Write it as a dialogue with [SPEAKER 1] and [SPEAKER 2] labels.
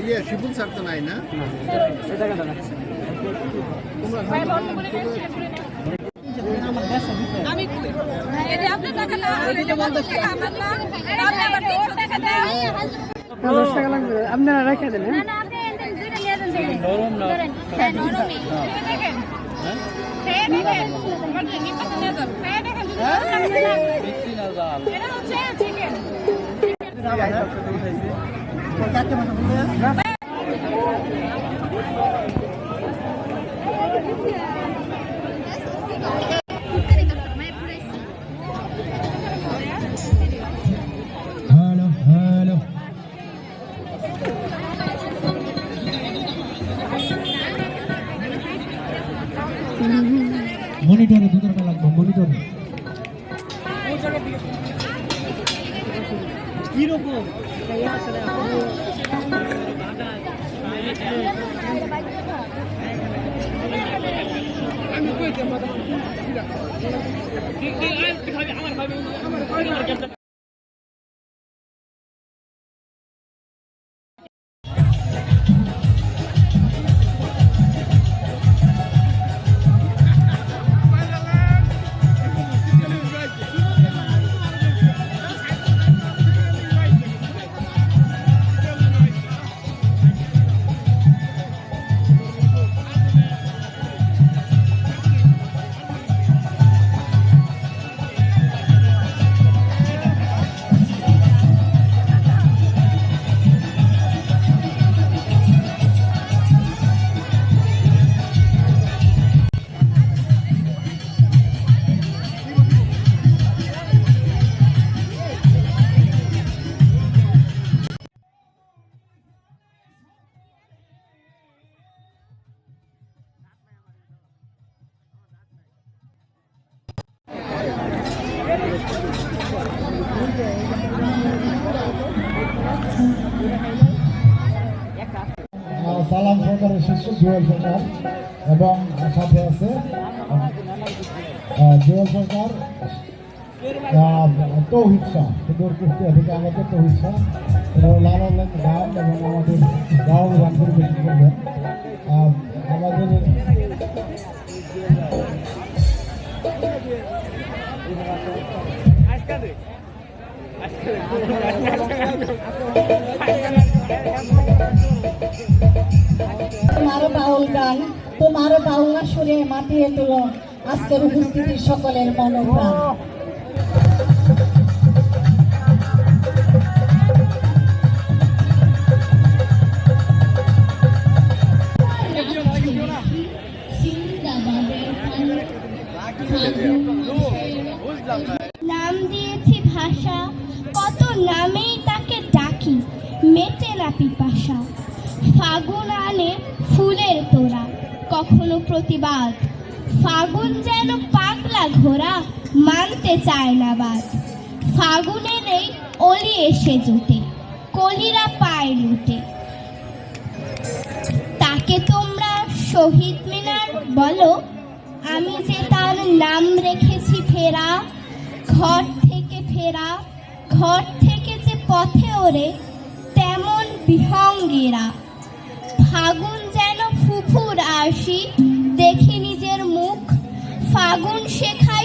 [SPEAKER 1] ইয়ে শিপুল স্যার তো নাই না?
[SPEAKER 2] আমি কই এই যে আপনার টাকা না এই যে বন্ধ। টাকা আমার না আপনি আবার 300 টাকা দেন।
[SPEAKER 3] আপনারা রেখে দেন
[SPEAKER 4] না monitor itu terkalak monitor. যান আমার নরম না
[SPEAKER 5] সালাম সরকারের শিষ্য, জুয়েল সরকার, এবং সাথে আছে জুয়েল সরকার তৌহিদ শাহ, সুদূর কুষ্টিয়া থেকে আমাদের তৌহিদ শাহ লাল গান, এবং আমাদের গাওয়াল গান পরিবেশন করবেন। আমাদের
[SPEAKER 6] তোমার বাউল গান তোমার বাউলা সুরে মাতিয়ে তোলো। আজকের উপস্থিতি সকলের মনোপ্রাণ।
[SPEAKER 4] নাম দিয়েছি ভাষা নামেই তাকে ডাকি, মেটে না পিপাসা। ফাগুন আনে ফুলের তোড়া, কখনো প্রতিবাদ। ফাগুন যেন পাগলা ঘোড়া, মানতে চায় না বাদ। ফাগুনে নেই অলি এসে জোটে, কলিরা পায় লুটে। তাকে তোমরা শহীদ মিনার বলো, আমি যে তার নাম রেখেছি ফেরা, ঘর থেকে ফেরা, ঘর ওরে তেমন বিহঙ্গীরা। ফাগুন যেন ফুফুর আসি দেখি নিজের মুখ। ফাগুন সূত্র